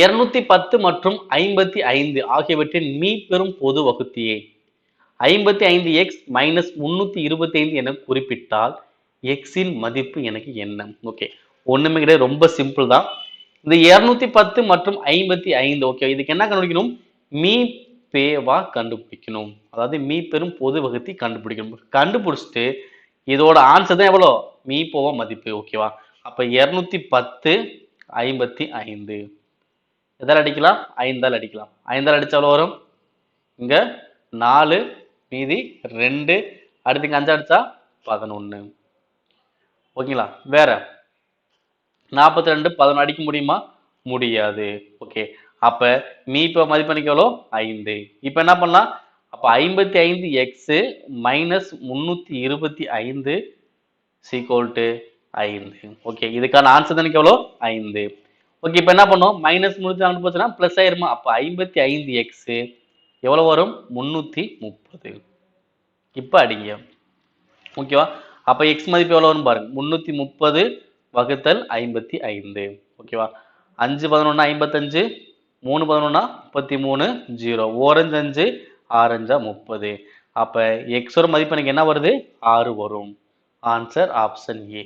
இருநூத்தி பத்து மற்றும் ஐம்பத்தி ஐந்து ஆகியவற்றின் மீ பெறும் பொது வகுத்தியை. ஐம்பத்தி ஐந்து எக்ஸ் மைனஸ் முன்னூத்தி இருபத்தி ஐந்து என குறிப்பிட்டால் எக்ஸின் மதிப்பு எனக்கு என்ன? ஓகே ஒண்ணுமே கிடையாது. ரொம்ப சிம்பிள் தான். இந்த இருநூத்தி பத்து மற்றும் ஐம்பத்தி ஐந்து ஓகே இதுக்கு என்ன கண்டுபிடிக்கணும்? மீ பேவா கண்டுபிடிக்கணும். அதாவது மீ பெரும் பொது வகுத்தி கண்டுபிடிக்கணும். கண்டுபிடிச்சிட்டு இதோட ஆன்சர் தான் எவ்வளோ? மீ போவா மதிப்பு ஓகேவா அப்ப இருநூத்தி பத்து ஐம்பத்தி ஐந்து. எதால் அடிக்கலாம்? ஐந்தால் அடிக்கலாம். ஐந்தால் அடித்தாலும் வரும்? இங்கே நாலு மீதி ரெண்டு. அடுத்து இங்கே அஞ்சு அடித்தா பதினொன்று ஓகேங்களா? வேற. நாற்பத்தி ரெண்டு பதினொன்று அடிக்க முடியுமா? முடியாது. ஓகே. அப்போ மீ இப்போ மதிப்பெண்ணிக்கு எவ்வளோ ஐந்து. இப்போ என்ன பண்ணலாம்? அப்போ ஐம்பத்தி ஐந்து எக்ஸு மைனஸ் முந்நூற்றி இருபத்தி ஐந்து சீக்கோல்ட்டு ஐந்து. ஓகே. இதுக்கான ஆன்சர் தானே எவ்வளோ ஐந்து. ஓகே இப்போ என்ன பண்ணோம் மைனஸ் முந்நூற்றி நாலு போச்சுன்னா ப்ளஸ் ஆயிருமா? அப்போ ஐம்பத்தி ஐந்து எக்ஸு எவ்வளோ வரும்? முந்நூற்றி முப்பது. இப்போ அடிங்க. ஓகேவா அப்போ எக்ஸ் மதிப்பு எவ்வளோ வரும் பாருங்க. முந்நூற்றி முப்பது வகுத்தல் ஐம்பத்தி ஐந்து. ஓகேவா அஞ்சு பதினொன்று ஐம்பத்தஞ்சு மூணு பதினொன்னா முப்பத்தி மூணு ஜீரோ ஓரஞ்சு அஞ்சு ஆரஞ்சா முப்பது. அப்போ எக்ஸோட மதிப்பு எனக்கு என்ன வருது? ஆறு வரும். Answer option A